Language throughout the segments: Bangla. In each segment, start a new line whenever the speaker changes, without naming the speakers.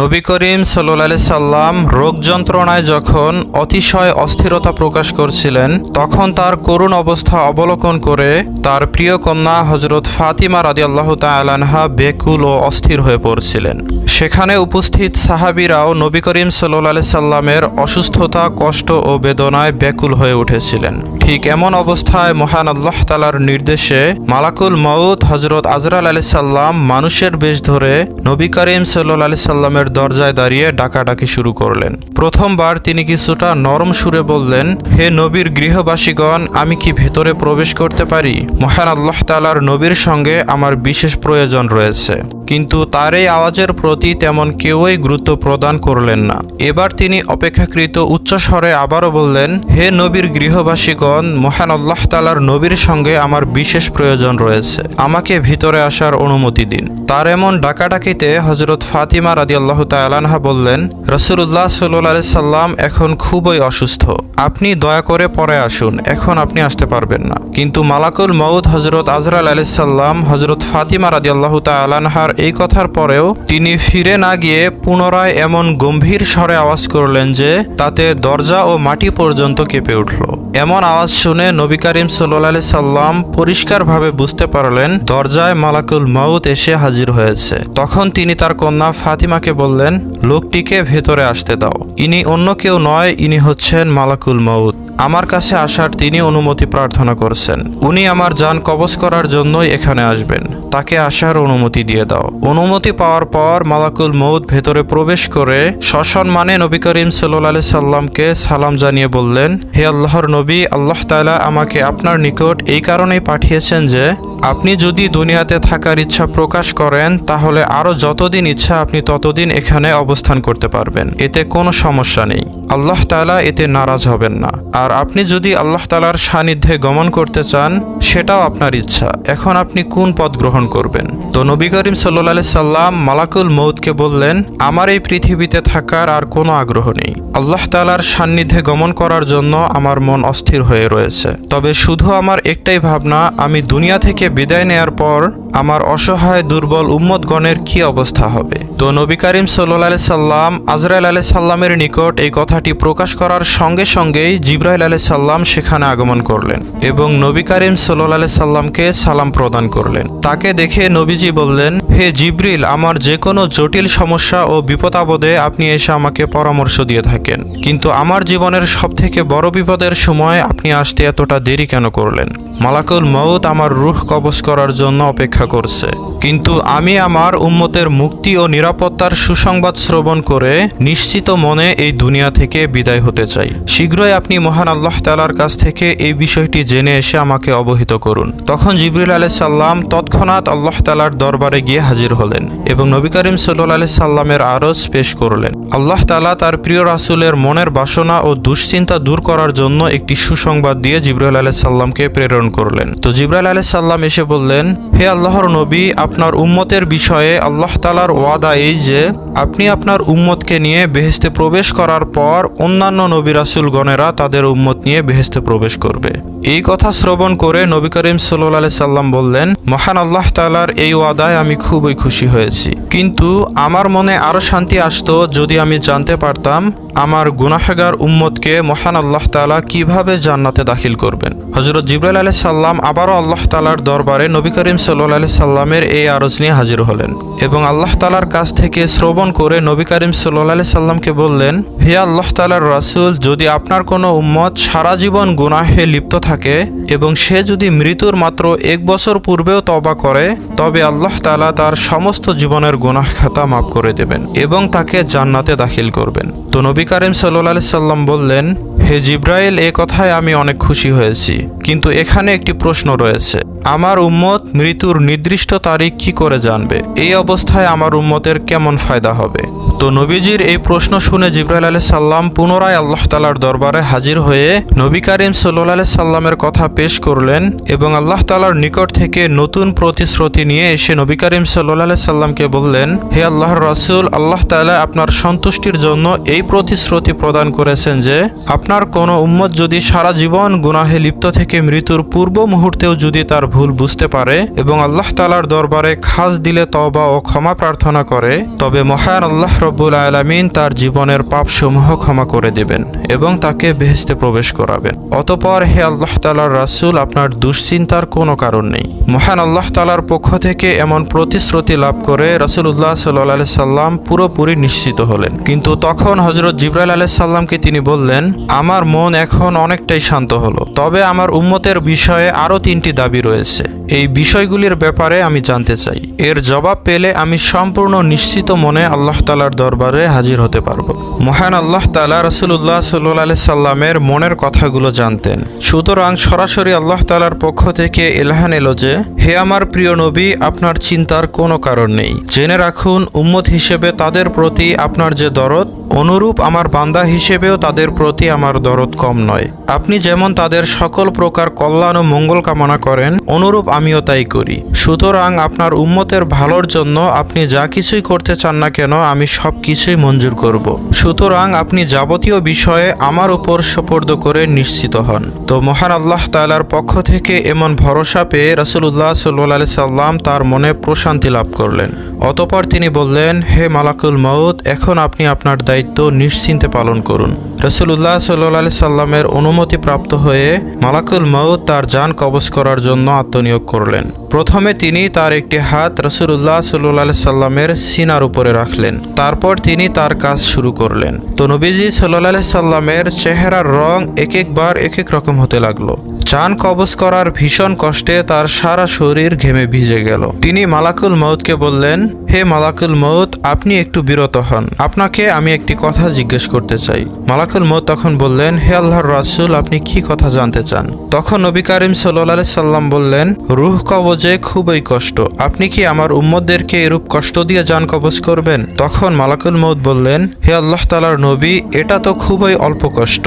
নবী করিম সাল্লি সাল্লাম রোগ যন্ত্রণায় যখন অতিশয় অস্থিরতা প্রকাশ করছিলেন, তখন তার করুণ অবস্থা অবলোকন করে তার প্রিয় কন্যা হজরত ফাতিমা রাদিয়াল্লাহ তালানহা বেকুল ও অস্থির হয়ে পড়ছিলেন। সেখানে উপস্থিত সাহাবিরাও নবী করিম সাল্লি সাল্লামের অসুস্থতা, কষ্ট ও বেদনায় ব্যাকুল হয়ে উঠেছিলেন। ঠিক এমন অবস্থায় মহান আল্লাহ তালার নির্দেশে মালাকুল মউদ হজরত আজরাল আলি সাল্লাম মানুষের বেশ ধরে নবী করিম সাল্লা আলি সাল্লামের দরজায় দাঁড়িয়ে ডাকাডাকি শুরু করলেন। প্রথমবার তিনি কিছুটা নরম সুরে বললেন, হে নবীর গৃহবাসীগণ, আমি কি ভেতরে প্রবেশ করতে পারি? মহান আল্লাহ তালার নবীর সঙ্গে আমার বিশেষ প্রয়োজন রয়েছে। কিন্তু তার এই আওয়াজের প্রতি তেমন কেউই গুরুত্ব প্রদান করলেন না। এবার তিনি অপেক্ষাকৃত উচ্চস্বরে আবারও বললেন, হে নবীর গৃহবাসীগণ, মহান আল্লাহ তালার নবীর সঙ্গে আমার বিশেষ প্রয়োজন রয়েছে। আমাকে ভিতরে আসার অনুমতি দিন। তার এমন ডাকাডাকিতে হজরত ফাতিমা রাদি আল্লাহ তালানহা বললেন রসুল্লাহ সাল্লি সাল্লাম এখন খুবই অসুস্থ। আপনি দয়া করে পরে আসুন, এখন আপনি আসতে পারবেন না। কিন্তু মালাকুল মউদ হজরত আজরাল আলি সাল্লাম হজরত ফাতিমা রাদি আল্লাহ তালানহার এই কথার পরেও তিনি ফিরে না গিয়ে পুনরায় এমন গম্ভীর স্বরে আওয়াজ করলেন যে তাতে দরজা ও মাটি পর্যন্ত কেঁপে উঠল। এমন আওয়াজ শুনে নবী করিম সাল্লি সাল্লাম পরিষ্কারভাবে বুঝতে পারলেন, দরজায় মালাকুল মাউত এসে হাজির হয়েছে। তখন তিনি তার কন্যা ফাতিমাকে বললেন, লোকটিকে ভেতরে আসতে দাও। ইনি অন্য কেউ নয়, ইনি হচ্ছেন মালাকুল মাউত। আমার কাছে আসার তিনি অনুমতি প্রার্থনা করছেন। উনি আমার যান কবজ করার জন্যই এখানে আসবেন। তাকে আসার অনুমতি দিয়ে দাও। অনুমতি পাওয়ার পর মালাকুল মৌদ ভেতরে প্রবেশ করে সসম্মানে নবী করিম সাল্লি সাল্লামকে সালাম জানিয়ে বললেন, হে আল্লাহর নবী, আল্লাহ তালা আমাকে আপনার নিকট এই কারণেই পাঠিয়েছেন যে আপনি যদি দুনিয়াতে থাকার ইচ্ছা প্রকাশ করেন, তাহলে আরও যতদিন ইচ্ছা আপনি ততদিন এখানে অবস্থান করতে পারবেন। এতে কোনো সমস্যা নেই। আল্লাহ তাআলা এতে নারাজ হবেন না। আর আপনি যদি আল্লাহ তালার সান্নিধ্যে গমন করতে চান, সেটাও আপনার ইচ্ছা। এখন আপনি কোন পথ গ্রহণ করবেন? তো নবী করিম সাল্লি সাল্লাম মালাকুল মৌদকে বললেন, আমার এই পৃথিবীতে থাকার আর কোনো আগ্রহ নেই। আল্লাহ তালার সান্নিধ্যে গমন করার জন্য আমার মন অস্থির হয়ে রয়েছে। তবে শুধু আমার একটাই ভাবনা, আমি দুনিয়া থেকে বিদায় নেয়ার পর আমার অসহায় দুর্বল উম্মতগণের কি অবস্থা হবে? তো নবী করিম সাল্লি সাল্লাম, আজরাইল আলি সাল্লামের নিকট এই কথাটি প্রকাশ করার সঙ্গে সঙ্গেই জিব্রাইল আলি সাল্লাম সেখানে আগমন করলেন এবং নবী করিম সাল্লি সাল্লামকে সালাম প্রদান করলেন। তাকে দেখে নবীজি বললেন, হে জিব্রিল, আমার যে কোনো জটিল সমস্যা ও বিপদাবদে আপনি এসে আমাকে পরামর্শ দিয়ে থাকেন। কিন্তু আমার জীবনের সবথেকে বড় বিপদের সময় আপনি আসতে এতটা দেরি কেন করলেন? মালাকুল মউত আমার রুখ কবজ করার জন্য অপেক্ষা করছে। কিন্তু আমি আমার উম্মতের মুক্তি ও নিরাপত্তার সুসংবাদ শ্রবণ করে নিশ্চিত মনে এই দুনিয়া থেকে বিদায় হতে চাই। শীঘ্রই আপনি মহান আল্লাহ তালার কাছ থেকে এই বিষয়টি জেনে এসে আমাকে অবহিত করুন। তখন জিবরিল আলাই সাল্লাম তৎক্ষণাৎ আল্লাহ তালার দরবারে গিয়ে হাজির হলেন এবং নবী করিম সাল্লা আলি সাল্লামের আরজ পেশ করলেন। আল্লাহ তালা তার প্রিয় রাসুলের মনের বাসনা ও দুশ্চিন্তা দূর করার জন্য একটি সুসংবাদ দিয়ে জিব্রাইল আলাই সাল্লামকে প্রেরণ করলেন। তো জিব্রাইল আলাই সাল্লাম এসে বললেন, হে আল্লাহর নবী আপনার উম্মতের বিষয়ে আল্লাহ তালার ওয়াদা এই যে, আপনি আপনার উম্মতকে নিয়ে বেহেস্তে প্রবেশ করার পর অন্যান্য নবী রাসুলগণেরা তাদের উম্মত নিয়ে বেহেস্তে প্রবেশ করবে। এই কথা শ্রবণ করে নবী করিম সাল্লি সাল্লাম বললেন, মহান আল্লাহ তালার এই ওয়াদায় আমি খুবই খুশি হয়েছি। কিন্তু আমার মনে আরও শান্তি আসতো যদি আমি জানতে পারতাম আমার গুনাহেগার উম্মতকে মহান আল্লাহ তালা কীভাবে জান্নাতে দাখিল করবেন। হজরত জিব্রাইল আলি সাল্লাম আবারও আল্লাহ তালার দরবারে নবী করিম সাল্লা আলি সাল্লামের এই আরজ নিয়ে হাজির হলেন এবং আল্লাহ তালার কাছ থেকে শ্রবণ করে নবী করিম সাল্লা আলি সাল্লামকে বললেন, হে আল্লাহ তালার রাসুল, যদি আপনার কোনো উম্মত সারা জীবন গুনাহে লিপ্ত থাকে এবং সে যদি মৃত্যুর মাত্র এক বছর পূর্বেও তবা করে, তবে আল্লাহ তালা তার সমস্ত জীবনের গুনাহ খাতা মাফ করে দেবেন এবং তাকে জান্নাতে দাখিল করবেন। তো নবী করিম সাল্লা সাল্লাম বললেন, হে জিব্রাইল, এ কথায় আমি অনেক খুশি হয়েছি। কিন্তু এখানে একটি প্রশ্ন রয়েছে। আমার উম্মত মৃত্যুর নির্দিষ্ট তারিখ কি করে জানবে? এই অবস্থায় আমার উম্মতের কেমন ফায়দা হবে? তো নবীজির এই প্রশ্ন শুনে জিব্রাইল আলি সাল্লাম পুনরায় আল্লাহ তালার দরবারে হাজির হয়ে নবী করিম সাল্লা সাল্লামের কথা পেশ করলেন এবং আল্লাহ তালার নিকট থেকে নতুন প্রতিশ্রুতি নিয়ে এসে নবী করিম সাল্লা সাল্লামকে বললেন, হে আল্লাহর রাসুল, আল্লাহ তালা আপনার সন্তুষ্টির জন্য এই প্রতিশ্রুতি প্রদান করেছেন যে, আপনার কোনো উম্মত যদি সারা জীবন গুনাহে লিপ্ত থেকে মৃত্যুর পূর্ব মুহূর্তেও যদি তার ভুল বুঝতে পারে এবং আল্লাহ তালার দরবারে খাস দিলে তবা ও ক্ষমা প্রার্থনা করে, তবে মহান আল্লাহ রব্বুল আলামিন তার জীবনের পাপসমূহ ক্ষমা করে দেবেন এবং তাকে বেহেস্তে প্রবেশ করাবেন। অতপর হে আল্লাহ তালার রাসূল, আপনার দুশ্চিন্তার কোনো কারণ নেই। মহান আল্লাহ তালার পক্ষ থেকে এমন প্রতিশ্রুতি লাভ করে রসুল্লাহ সাল্লাহ সাল্লাম পুরোপুরি নিশ্চিত হলেন। কিন্তু তখন হজরত জিব্রাইল আলাহ সাল্লামকে তিনি বললেন, আমার মন এখন অনেকটাই শান্ত হলো, তবে আমার উম্মতের বিষয়ে আরও তিনটি দাবি রয়েছে। এই বিষয়গুলির ব্যাপারে আমি জানতে চাই। এর জবাব পেলে আমি সম্পূর্ণ নিশ্চিত মনে আল্লাহ তালার দরবারে হাজির হতে পারব। মহান আল্লাহ তালা রসুল্লাহ সাল্লাহ সাল্লামের মনের কথাগুলো জানতেন। সুতরাং সরাসরি আল্লাহ তালার পক্ষ থেকে এলহান এলো যে, হে আমার প্রিয় নবী, আপনার চিন্তার কোনো কারণ নেই। জেনে রাখুন, উম্মত হিসেবে তাদের প্রতি আপনার যে দরদ, অনুরূপ আমার বান্দা হিসেবেও তাদের প্রতি আমার দরদ কম নয়। আপনি যেমন তাদের সকল প্রকার কল্যাণ ও মঙ্গল কামনা করেন অনুরূপ আমিও তাই করি। সুতরাং আপনার উম্মতের ভালোর জন্য আপনি যা কিছুই করতে চান না কেন, আমি সব কিছুই মঞ্জুর করব। সুতরাং আপনি যাবতীয় বিষয়ে আমার উপর সোপর্দ করে নিশ্চিত হন। তো মহান আল্লাহ তাআলার পক্ষ থেকে এমন ভরসা পেয়ে রসুল্লাহ সাল্লি সাল্লাম তার মনে প্রশান্তি লাভ করলেন। অতপর তিনি বললেন, হে মালাকুল মউদ এখন আপনি আপনার দায়িত্ব নিশ্চিন্তে পালন করুন। রসুল্লাহ সাল্লি সাল্লামের অনুমতি প্রাপ্ত হয়ে মালাকুল মউদ তার যান কবজ করার জন্য আত্মনিয়োগ করলেন। প্রথমে তিনি তার একটি হাত রসুল্লাহ সাল্লি সাল্লামের সিনার উপরে রাখলেন। তারপর তিনি তার কাজ শুরু করলেন। তো নবীজি সাল্লাহ সাল্লামের চেহারার রং এক একবার এক এক রকম হতে লাগল। চান কবজ করার ভীষণ কষ্টে তার সারা শরীর ঘেমে ভিজে গেল। তিনি মালাকুল মৌতকে বললেন হে মালাকুল মৌত আপনি একটু বিরত হন। আপনাকে আমি একটি কথা জিজ্ঞেস করতে চাই। মালাকুল মৌত তখন বললেন, হে আল্লাহর রাসূল, আপনি কি কথা জানতে চান? তখন নবী করিম সাল্লাহ সাল্লাম বললেন, রুহ কবজে খুবই কষ্ট। আপনি কি আমার উম্মতদেরকে এরূপ কষ্ট দিয়ে যান কবজ করবেন? তখন মালাকুল মৌত বললেন, হে আল্লাহ তালার নবী, এটা তো খুবই অল্প কষ্ট।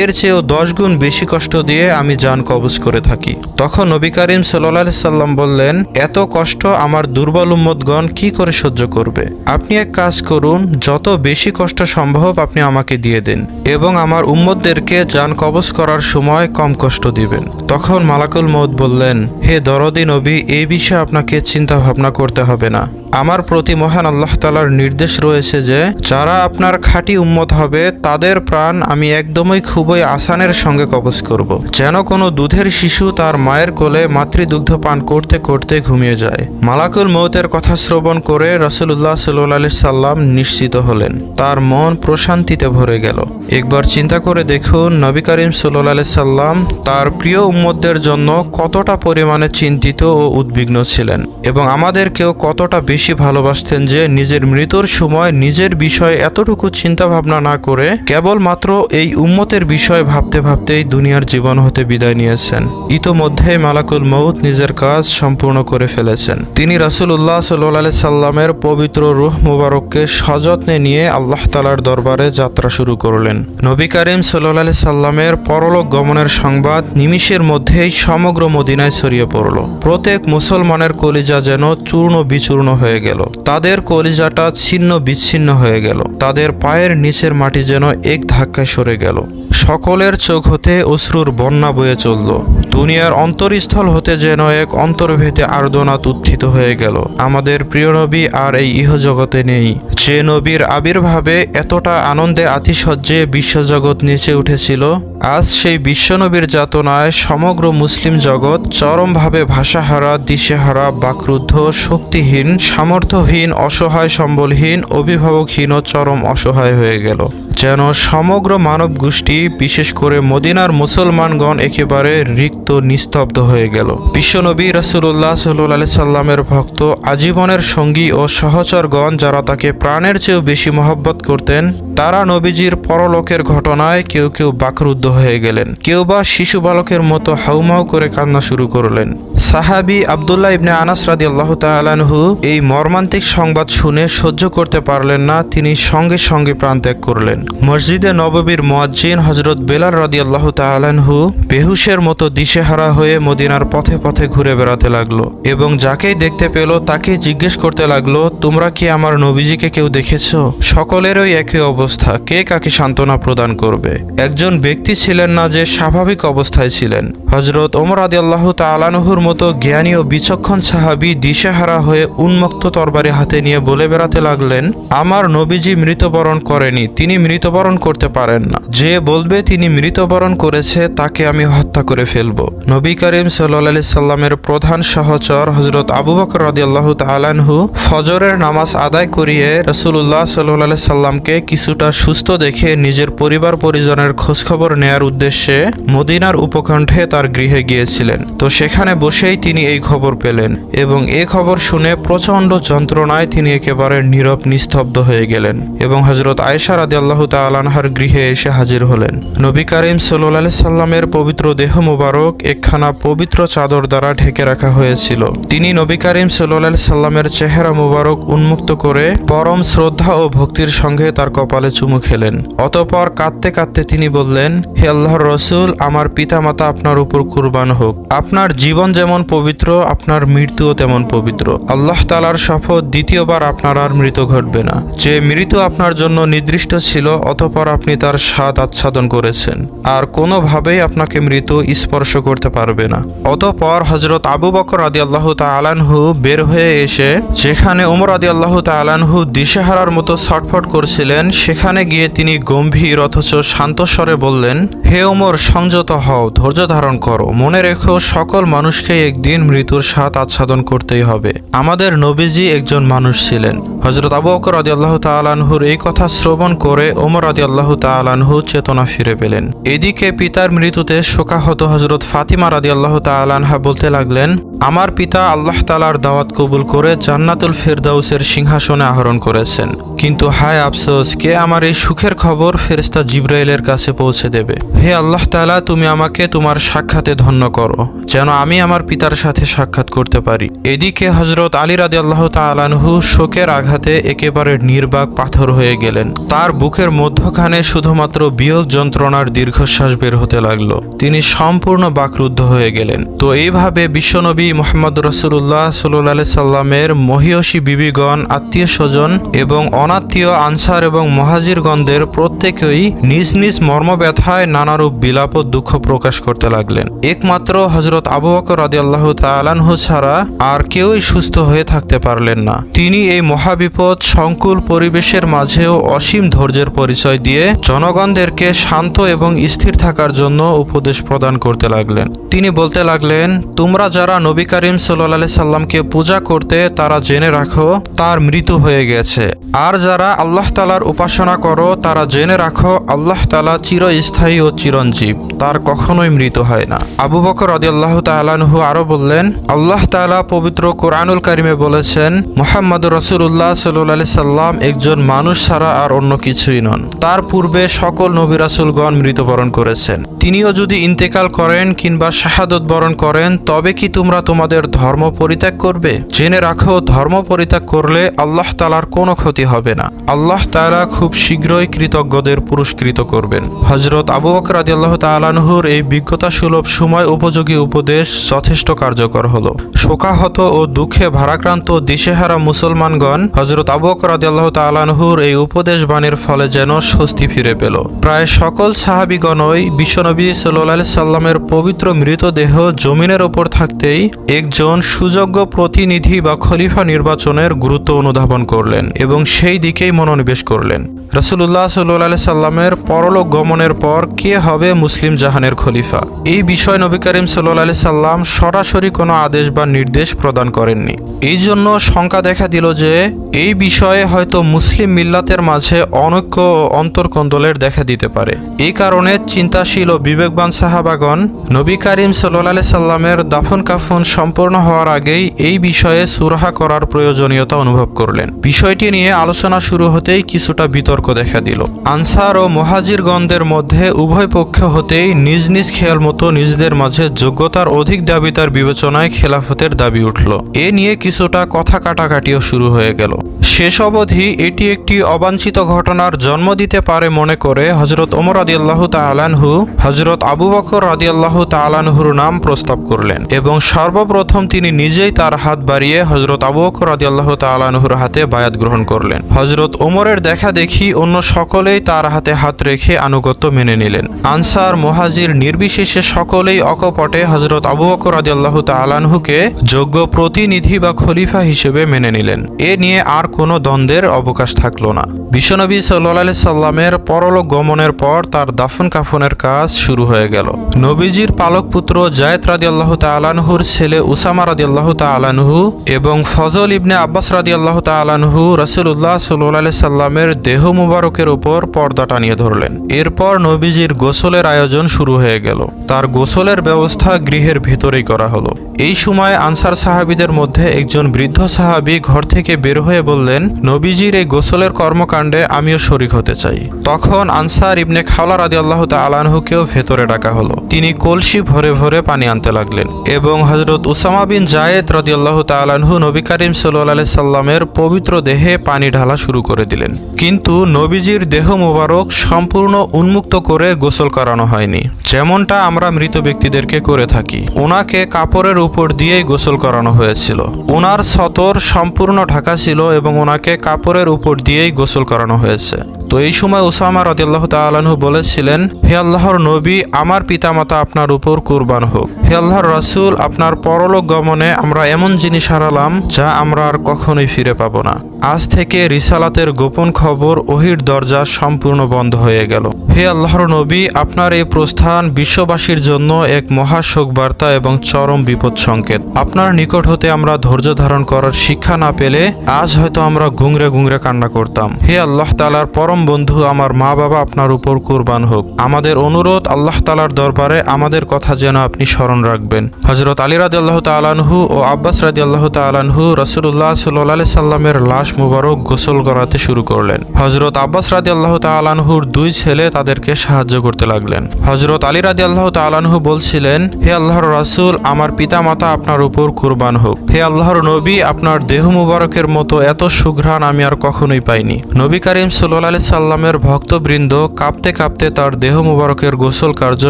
এর চেয়েও দশ গুণ বেশি কষ্ট দিয়ে আমি যান কবজ করে থাকি। তখন নবী করিম সাল্লাহ সাল্লাম বললেন, এত কষ্ট আমার দুর্বল উম্মতগণ কি করে সহ্য করবে। আপনি এক কাজ করুন, যত বেশি কষ্ট সম্ভব আপনি আমাকে দিয়ে দিন এবং আমার উম্মতদেরকে যান কবজ করার সময় কম কষ্ট দিবেন। তখন মালাকুল মৌদ বললেন, হে দরদি নবী এই বিষয়ে আপনাকে চিন্তা ভাবনা করতে হবে না। আমার প্রতি মহান আল্লাহ তালার নির্দেশ রয়েছে যে, যারা আপনার খাঁটি উম্মত হবে, তাদের প্রাণ আমি একদমই খুবই আসানের সঙ্গে কবজ করব। যেন কোনো দুধের শিশু তার মায়ের কোলে মাতৃদুগ্ধ পান করতে করতে ঘুমিয়ে যায়। মালাকুল মৌতের কথা শ্রবণ করে রসুল্লাহ সাল্লি সাল্লাম নিশ্চিত হলেন। তার মন প্রশান্তিতে ভরে গেল। একবার চিন্তা করে দেখুন, নবী করিম সাল্লি সাল্লাম তার প্রিয় উম্মতদের জন্য কতটা পরিমাণে চিন্তিত ও উদ্বিগ্ন ছিলেন এবং আমাদেরকেও কতটা বেশি ভালোবাসতেন যে নিজের মৃত্যুর সময় নিজের বিষয়ে এতটুকু চিন্তা ভাবনা না করে কেবলমাত্র এই উম্মতের বিষয় ভাবতে ভাবতেই দুনিয়ার জীবন হতে বিদায় নিয়েছেন। ইতোমধ্যে মালাকুল মৌত নিজের কাজ সম্পূর্ণ করে ফেলেছেন। তিনি রাসুল্লাহ সাল্লি সাল্লামের পবিত্র রুহ মুবারককে সযত্নে নিয়ে আল্লাহ তালার দরবারে যাত্রা শুরু করলেন। নবী করিম সাল্লি সাল্লামের পরলোক গমনের সংবাদ নিমিষের মধ্যেই সমগ্র মদিনায় ছড়িয়ে পড়ল। প্রত্যেক মুসলমানের কলিজা যেন চূর্ণ বিচূর্ণ হয়ে গেল। তাদের কলিজাটা ছিন্ন বিচ্ছিন্ন হয়ে গেল। তাদের পায়ের নিচের মাটি যেন এক ধাক্কায় সরে গেল। সকলের চোখ হতে অশ্রুর বন্যা বয়ে চলল। দুনিয়ার অন্তরস্থল হতে যেন এক অন্তর্ভেদে আর্দনাত উত্থিত হয়ে গেল। আমাদের প্রিয় নবী আর এই ইহজগতে নেই। যে নবীর আবির্ভাবে এতটা আনন্দে আতিশয্যে বিশ্বজগৎ নেচে উঠেছিল, আজ সেই বিশ্বনবীর যাতনায় সমগ্র মুসলিম জগৎ চরমভাবে ভাষাহারা, দিশেহারা, বাকরুদ্ধ, শক্তিহীন, সামর্থ্যহীন, অসহায়, সম্বলহীন, অভিভাবকহীন ও চরম অসহায় হয়ে গেল। যেন সমগ্র মানব গোষ্ঠী বিশেষ করে মদিনার মুসলমানগণ একেবারে রিক্ত নিস্তব্ধ হয়ে গেল। বিশ্বনবী রসুল্লাহ সাল্লি সাল্লামের ভক্ত, আজীবনের সঙ্গী ও সহচরগণ যারা তাকে প্রাণের চেয়েও বেশি মহব্বত করতেন তারা নবীজির পরলোকের ঘটনায় কেউ কেউ বাকরুদ্ধ হয়ে গেলেন। কেউ বা শিশু বালকের মতো হাউমাউ করে কান্না শুরু করলেন। সাহাবি আবদুল্লাহ ইবনে আনাস রাদি আল্লাহ তালানহু এই মর্মান্তিক সংবাদ শুনে সহ্য করতে পারলেন না, তিনি সঙ্গে সঙ্গে প্রাণত্যাগ করলেন। মসজিদে নববীর মোয়াজ্জিন হজরত বেলাল রাদি আল্লাহ তালানহু বেহুশের মতো দিশেহারা হয়ে মদিনার পথে পথে ঘুরে বেড়াতে লাগল এবং যাকেই দেখতে পেল তাকে জিজ্ঞেস করতে লাগল, তোমরা কি আমার নবীজিকে কেউ দেখেছ? সকলেরই একই অবস্থা অবস্থা কে কাকে সান্ত্বনা প্রদান করবে? একজন ব্যক্তি ছিলেন না যে স্বাভাবিক অবস্থায় ছিলেন। হজরত ওমর আদি আল্লাহ তালানহুর মতো জ্ঞানী ও বিচক্ষণ সাহাবি দিশেহারা হয়ে উন্মুক্ত তরবারি হাতে নিয়ে বলে বেড়াতে লাগলেন, আমার নবীজি মৃতবরণ করেনি, তিনি মৃতবরণ করতে পারেন না। যে বলবে তিনি মৃতবরণ করেছে, তাকে আমি হত্যা করে ফেলব। নবী করিম সাল্লি সাল্লামের প্রধান সহচর হজরত আবু বকর রদি আল্লাহ তালানহু ফজরের নামাজ আদায় করিয়ে রসুল্লাহ সাল্লি সাল্লামকে কিছুটা সুস্থ দেখে নিজের পরিবার পরিজনের খোঁজখবর নেয়ার উদ্দেশ্যে মদিনার উপকণ্ঠে তার গৃহে গিয়েছিলেন। তো সেখানে বসেই তিনি এই খবর পেলেন এবং এ খবর শুনে প্রচণ্ড যন্ত্রণায় তিনি একেবারে নীরব, নিস্তব্ধ হয়ে গেলেন এবং হজরত আয়েশা রাদি আল্লাহ তালানহার গৃহে এসে হাজির হলেন। নবী করিম সাল্লি সাল্লামের পবিত্র দেহ মুবারক একখানা পবিত্র চাদর দ্বারা ঢেকে রাখা হয়েছিল। তিনি নবী করিম সাল্লি সাল্লামের চেহারা মুবারক উন্মুক্ত করে পরম শ্রদ্ধা ও ভক্তির সঙ্গে তার কপালে চুমু খেলেন। অতপর কাঁদতে কাঁদতে তিনি বললেন, হে আল্লাহর রসুল, আমার পিতামাতা আপনার উপর কুরবান হোক। আপনার জীবন যেমন পবিত্র, আপনার মৃত্যুও তেমন পবিত্র। আল্লাহ তালার শপথ দ্বিতীয়বার আপনার আর মৃত ঘটবে না। যে মৃত্যু আপনার জন্য নির্দিষ্ট ছিল, অতপর আপনি তার স্বাদ আচ্ছাদন করেছেন। আর কোনোভাবেই আপনাকে মৃত স্পর্শ করতে পারবে না। অতপর হজরত আবু বকর আদি আল্লাহ তালানহু বের হয়ে এসে, যেখানে উমর আদি আল্লাহ তালানহু দিশেহারার মতো ছটফট করছিলেন সেখানে গিয়ে তিনি গম্ভীর অথচ শান্ত স্বরে বললেন, হে ওমর, সংযত হও, ধৈর্য ধারণ করো। মনে রেখো, সকল মানুষকে একদিন মৃত্যুর স্বাদ আচ্ছাদন করতেই হবে। আমাদের নবীজি একজন মানুষ ছিলেন। হজরত আবু বকর আদি আল্লাহ তালানহুর এই কথা শ্রবণ করে ওমর আদি আল্লাহ তালানহু চেতনা ফিরে পেলেন। এদিকে পিতার মৃত্যুতে শোকাহত হজরত ফাতিমা রাদি আল্লাহ তালানহা বলতে লাগলেন, আমার পিতা আল্লাহ তালার দাওয়াত কবুল করে জান্নাতুল ফেরদাউসের সিংহাসনে আহরণ করেছেন। কিন্তু হায় আফসোস, কে আমার এই সুখের খবর ফেরেস্তা জিব্রাইলের কাছে পৌঁছে দেবে। হে আল্লাহ তালা তুমি আমাকে তোমার সাক্ষাতে ধন্য করো, যেন আমি আমার পিতার সাথে সাক্ষাৎ করতে পারি। এদিকে হজরত আলী রাদি আল্লাহ তালানহু শোকের আঘাতে একেবারে নির্বাক পাথর হয়ে গেলেন। তার বুকের মধ্যখানে শুধুমাত্র বিয়োগ যন্ত্রণার দীর্ঘশ্বাস বের হতে লাগল। তিনি সম্পূর্ণ বাকরুদ্ধ হয়ে গেলেন। তো এইভাবে বিশ্বনবী মোহাম্মদ রসুল্লাহ সাল্লাহ সাল্লামের মহিয়সী বিবিগণ, আত্মীয় স্বজন এবং অনাত্মীয় আনসার এবং মহাজিরগণদের প্রত্যেকেই নিজ নিজ মর্মব্যথায় নানারূপ বিলাপ দুঃখ প্রকাশ করতে লাগলেন। একমাত্র হজরত আবু বকর রাদি আল্লাহ তালানহু ছাড়া আর কেউই সুস্থ হয়ে থাকতে পারলেন না। তিনি এই মহাবিপদ সংকুল পরিবেশের মাঝেও অসীম ধৈর্যের পরিচয় দিয়ে জনগণদেরকে শান্ত এবং স্থির থাকার জন্য উপদেশ প্রদান করতে লাগলেন। তিনি বলতে লাগলেন, তোমরা যারা নবী করিম সাল্লা সাল্লামকে পূজা করতে তারা জেনে রাখো, তার মৃত্যু হয়ে গেছে। আর যারা আল্লাহ তালার উপাসনা করো তারা জেনে রাখো আল্লাহ তালা চিরস্থায়ী ও চিরঞ্জীব। তার কখনোই মৃত হয় না। আবু বকর আল্লাহ তালানহু আরও বললেন, আল্লাহ তালা পবিত্র কোরআনুল কারিমে বলেছেন মোহাম্মদ রসুল্লাহ সাল্লি সাল্লাম একজন মানুষ ছাড়া আর অন্য কিছুই নন। তার পূর্বে সকল নবী রাসুলগণ মৃত্যুবরণ করেছেন। তিনিও যদি ইন্তেকাল করেন কিংবা শাহাদত বরণ করেন, তবে কি তোমরা তোমাদের ধর্ম পরিত্যাগ করবে? জেনে রাখো, ধর্ম পরিত্যাগ করলে আল্লাহ তালার কোনো ক্ষতি হবে না। আল্লাহ তালা খুব শীঘ্রই কৃতজ্ঞদের পুরস্কৃত করবেন। হজরত আবু বকর আদি আল্লাহ তালানহুর এই বিজ্ঞতা সুলভ সময় উপযোগী উপদেশ যথেষ্ট কার্যকর হলো। শোকাহত ও দুঃখে ভারাক্রান্ত দিশেহারা মুসলমানগণ হজরত আবু বকর আল্লাহ তালানহুর এই উপদেশ বাণীর ফলে যেন স্বস্তি ফিরে পেল। প্রায় সকল সাহাবিগণই বিশ্বনবী সাল্লাহ সাল্লামের পবিত্র মৃতদেহ জমিনের ওপর থাকতেই একজন সুযোগ্য প্রতিনিধি বা খলিফা নির্বাচনের গুরুত্ব অনুধাবন করলেন এবং সেই দিকেই মনোনিবেশ করলেন। রসুল্লাহ সাল্লাহ সাল্লামের পরলোক গমনের পর কে হবে মুসলিম জাহানের খলিফা। এই বিষয় নবী করিম সাল্লাহ সাল্লাম সরাসরি কোনো আদেশ বা নির্দেশ প্রদান করেননি। এই জন্য শঙ্কা দেখা দিল যে, এই বিষয়ে হয়তো মুসলিম মিল্লাতের মাঝে অনৈক্য অন্তর্কন্দলের দেখা দিতে পারে। এই কারণে চিন্তাশীল ও বিবেকবান সাহাবাগণ নবী করিম সাল্লাহ সাল্লামের দাফন কাফন সম্পূর্ণ হওয়ার আগেই এই বিষয়ে সুরাহা করার প্রয়োজনীয়তা অনুভব করলেন। বিষয়টি নিয়ে আলোচনা শুরু হতেই কিছুটা বিতর্ক দেখা দিল। আনসার ও মহাজিরগণদের মধ্যে উভয় পক্ষ হতেই নিজ নিজ খেয়াল মতো নিজেদের মাঝে যোগ্যতার অধিক দাবিতার বিবেচনায় খেলাফতের দাবি উঠল। এ নিয়ে কিছুটা কথা কাটাকাটিও শুরু হয়ে গেল। শেষ অবধি এটি একটি অবাঞ্ছিত ঘটনার জন্ম দিতে পারে মনে করে হজরত ওমর আদি আল্লাহ তালানহু হজরত আবু বকর আদি আল্লাহ তালানহুর নাম প্রস্তাব করলেন এবং সর্বপ্রথম তিনি নিজেই তার হাত বাড়িয়ে হজরত আবু বকর আদি আল্লাহ তালানহুর হাতে বায়াত গ্রহণ করলেন। হজরত ওমরের দেখা দেখি অন্য সকলেই তার হাতে হাত রেখে আনুগত্য মেনে নিলেন। আনসার মোহাজির নির্বিশেষে সকলেই অকপটে হজরত আবু বকর রাদিয়াল্লাহু তাআলাহুকে যোগ্য প্রতিনিধি বা খলিফা হিসেবে মেনে নিলেন। এ নিয়ে আর কোনো দ্বন্দ্বের অবকাশ থাকল না। বিশ্বনবী সাল্লাহ সাল্লামের পরলোক গমনের পর তার দাফন কাফনের কাজ শুরু হয়ে গেল। নবীজির পালক পুত্র জায়দ রাদিয়াল্লাহু তাআলাহুর ছেলে উসামা রাদিয়াল্লাহু তাআলাহু এবং ফজল ইবনে আব্বাস রাদিয়াল্লাহু তাআলাহু রাসূলুল্লাহ সাল্লাল্লাহু সাল্লামের দেহ মুবারকের উপর পর্দা টানিয়ে ধরলেন। এরপর নবীজির গোসলের আয়োজন শুরু হয়ে গেল। তার গোসলের ব্যবস্থা গৃহের ভেতরেই করা হলো। এই সময় আনসার সাহাবীদের মধ্যে একজন বৃদ্ধ সাহাবী ঘর থেকে বের হয়ে বললেন, নবীজির এই গোসলের কর্মকাণ্ডে আমিও শরিক হতে চাই। তখন আনসার ইবনে খাওলা রাদিয়াল্লাহু তাআলাহুকেও ভেতরে ডাকা হলো। তিনি কলসি ভরে ভরে পানি আনতে লাগলেন এবং হজরত উসামা বিন জায়েদ রাদিয়াল্লাহু তাআলাহু নবী করিম সাল্লাল্লাহু সাল্লামের পবিত্র দেহে পানি ঢালা শুরু করে দিলেন। কিন্তু নবীজির দেহ মোবারক সম্পূর্ণ উন্মুক্ত করে গোসল করানো হয়নি। যেমনটা আমরা মৃত ব্যক্তিদেরকে করে থাকি। ওনাকে কাপড়ের উপর দিয়েই গোসল করানো হয়েছিল। ওনার সতর সম্পূর্ণ ঢাকা ছিল এবং ওনাকে কাপড়ের উপর দিয়েই গোসল করানো হয়েছে। তো এই সময় ওসামা রদিয়াল্লাহ তালাহু বলেছিলেন, হে আল্লাহর নবী, আমার পিতামাতা আপনার উপর কুরবান হোক। হে আল্লাহর রাসূল, আপনার পরলোক গমনে আমরা এমন জিনিস হারালাম যা আমরা আর কখনোই ফিরে পাবো না। আজ থেকে রিসালাতের গোপন খবর ওহির দরজা সম্পূর্ণ বন্ধ হয়ে গেল। হে আল্লাহর নবী, আপনার এই প্রস্থান বিশ্ববাসীর জন্য এক মহা শোক বার্তা এবং চরম বিপদ সংকেত। আপনার নিকট হতে আমরা ধৈর্য ধারণ করার শিক্ষা না পেলে আজ হয়তো আমরা গুংরে গুংরে কান্না করতাম। হে আল্লাহ তালার পরম বন্ধু, আমার মা বাবা আপনার উপর কুরবান হোক। আমাদের অনুরোধ আল্লাহ তালার দরবারে আমাদের কথা যেন আপনি স্মরণ রাখবেন। হজরত আলী রাদি আল্লাহ তালানহু ও আব্বাস রাদি আল্লাহ তালানহু রসুল্লাহ সাল্লি সাল্লামের লাশ মুবারক গোসল করাতে শুরু করলেন। হজরত আব্বাস রাদি আল্লাহ তালানহুর দুই ছেলে তাদেরকে সাহায্য করতে লাগলেন। হজরত আলী রাদি আল্লাহ তালানহু বলছিলেন, হে আল্লাহর রাসূল, আমার পিতা মাতা আপনার উপর কুরবান হোক। হে আল্লাহর নবী, আপনার দেহ মুবারকের মতো এত সুঘ্রাণ আমি আর কখনোই পাইনি। নবী করিম সাল্লাহ সাল্লামের ভক্তবৃন্দ কাঁপতে কাঁপতে তার দেহ মুবারকের গোসল কার্য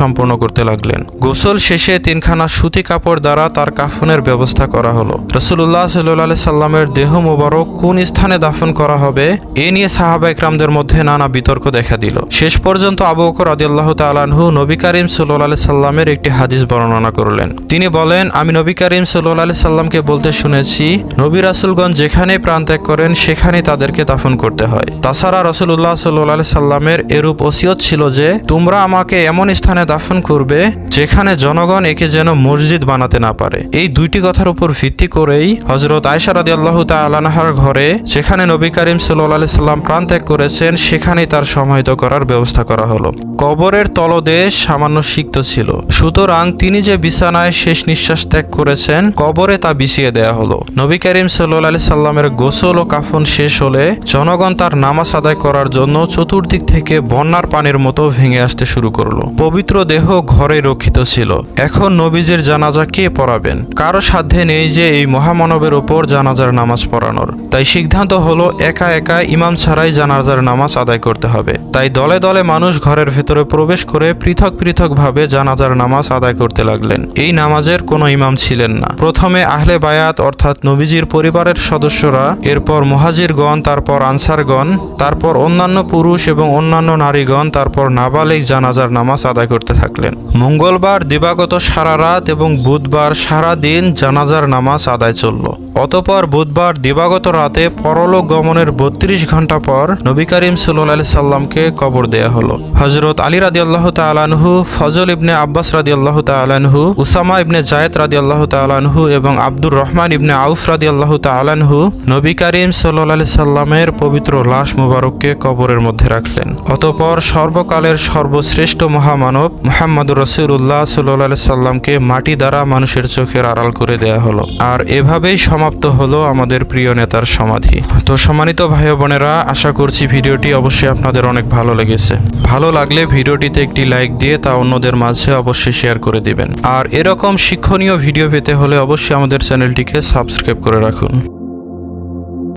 সম্পন্ন করতে লাগলেন। গোসল শেষে তিনখানা সুতি কাপড় দ্বারা তার কাফনের ব্যবস্থা করা হলো। রসুল্লাহ সাল্লাহ সাল্লামের দেহ মুবারক কোন স্থানে দাফন করা হবে, এ নিয়ে সাহাবা একরামদের মধ্যে নানা বিতর্ক দেখা দিল। শেষ পর্যন্ত আবু বকর আদিয়াল্লাহ তালানহু নবী করিম সাল্লাহ সাল্লামের একটি হাদিস বর্ণনা করলেন। তিনি বলেন, আমি নবী করিম সাল্লাহ সাল্লামকে বলতে শুনেছি, নবী রাসুলগঞ্জ যেখানে প্রাণ ত্যাগ করেন, সেখানেই তাদেরকে দাফন করতে হয়। তাছাড়া রসুল্লাহ সাল্লাহ সাল্লামের এরূপ ওসিয়ত ছিল যে, তোমরা আমাকে এমন স্থানে দাফন করবে, যেখানে জনগণ একে যেন মসজিদ বানাতে না পারে। এই দুইটি কথার উপর ভিত্তি করেই হজরত আয়সা রাদি আল্লাহ তালানহার ঘরে, যেখানে নবী করিম সাল্লাহ সাল্লাম প্রাণ ত্যাগ করেছেন, সেখানেই তার সমাহিত করার ব্যবস্থা করা হলো। কবরের তলদেশ সামান্য সিক্ত ছিল। সুতরাং তিনি যে বিছানায় শেষ নিঃশ্বাস ত্যাগ করেছেন, কবরে তা বিছিয়ে দেয়া হলো। নবী করিম সাল্লাহ সাল্লামের গোসল ও কাফন শেষ হলে জনগণ তার নামাজ আদায় করার জন্য চতুর্দিক থেকে বন্যার পানির মতো ভেঙে আসতে শুরু করল। পবিত্র দেহ ঘরে রক্ষিত ছিল। এখন নবীজের জানাজা কে পড়াবেন? কারও সাধ্যে নেই যে এই মহামানবের ওপর জানাজার নামাজ পড়ানোর। তাই সিদ্ধান্ত হলো, একা একা ইমাম ছাড়াই জানাজার নামাজ আদায় করতে হবে। তাই দলে দলে মানুষ ঘরের ভেতরে প্রবেশ করে পৃথক পৃথকভাবে জানাজার নামাজ আদায় করতে লাগলেন। এই নামাজের কোনো ইমাম ছিলেন না। প্রথমে আহলে বায়াত অর্থাৎ নবীজির পরিবারের সদস্যরা, এরপর মহাজিরগণ, তারপর আনসারগণ, তারপর অন্যান্য পুরুষ এবং অন্যান্য নারীগণ, তারপর নাবালিক জানাজার নামাজ আদায় করতে থাকলেন। মঙ্গলবার, দিবাগত সারা রাত এবং বুধবার সারা দিন জানাজার নামাজ আদায় চলল। অতপর বুধবার দিবাগত রাতে পরলোক গমনের বত্রিশ ঘণ্টা পর নবী করিম সাল্লাহ সাল্লামকে কবর দেয়া হলো। হজরত আলী রাদি আল্লাহ তালানহু ফজল ইবনে আব্বাস রাদি আল্লাহ তালানহু উসামা ইবনে জায়েদ রাদি আল্লাহ তালানহু এবং আব্দুর রহমান ইবনে আউফ রাদি আল্লাহ তালানহু নবী করিম সাল্লাহ সাল্লামের পবিত্র লাশ মুবারককে কবরের মধ্যে রাখলেন। অতপর সর্বকালের সর্বশ্রেষ্ঠ মহামানব মোহাম্মদুর রসুল্লাহ সাল্লাহ সাল্লামকে মাটি দ্বারা মানুষের চোখের আড়াল করে দেয়া হলো। আর এভাবেই সমাপ্ত হলো আমাদের প্রিয় নেতার সমাধি। তো সম্মানিত ভাই বোনেরা, আশা করছি ভিডিওটি অবশ্যই আপনাদের অনেক ভালো লেগেছে। ভালো লাগলে ভিডিওটিতে একটি লাইক দিয়ে তা অন্যদের মাঝে অবশ্যই শেয়ার করে দিবেন। আর এরকম শিক্ষণীয় ভিডিও পেতে হলে অবশ্যই আমাদের চ্যানেলটিকে সাবস্ক্রাইব করে রাখুন।